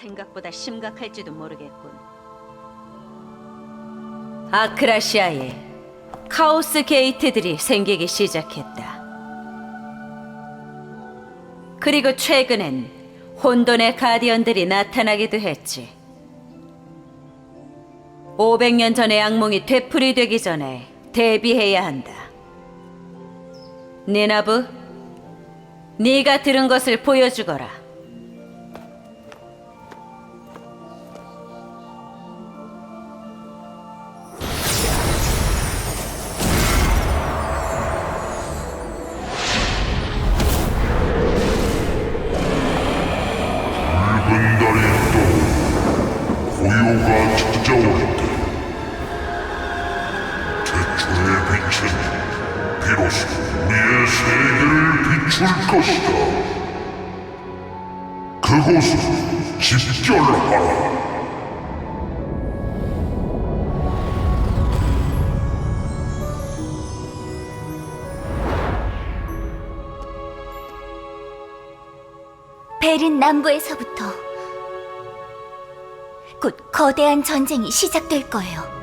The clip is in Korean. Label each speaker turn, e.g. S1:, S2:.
S1: 생각보다 심각할지도 모르겠군. 아크라시아에 카오스 게이트들이 생기기 시작했다. 그리고 최근엔 혼돈의 가디언들이 나타나기도 했지. 500년 전의 악몽이 되풀이되기 전에 대비해야 한다. 니나브, 네가 들은 것을 보여주거라.
S2: 또 고요가 찾아올 때 태초의 빛은 비로소 우리의 세계를 비출 것이다. 그곳을 집결하라.
S3: 베른 남부에서부터 곧 거대한 전쟁이 시작될 거예요.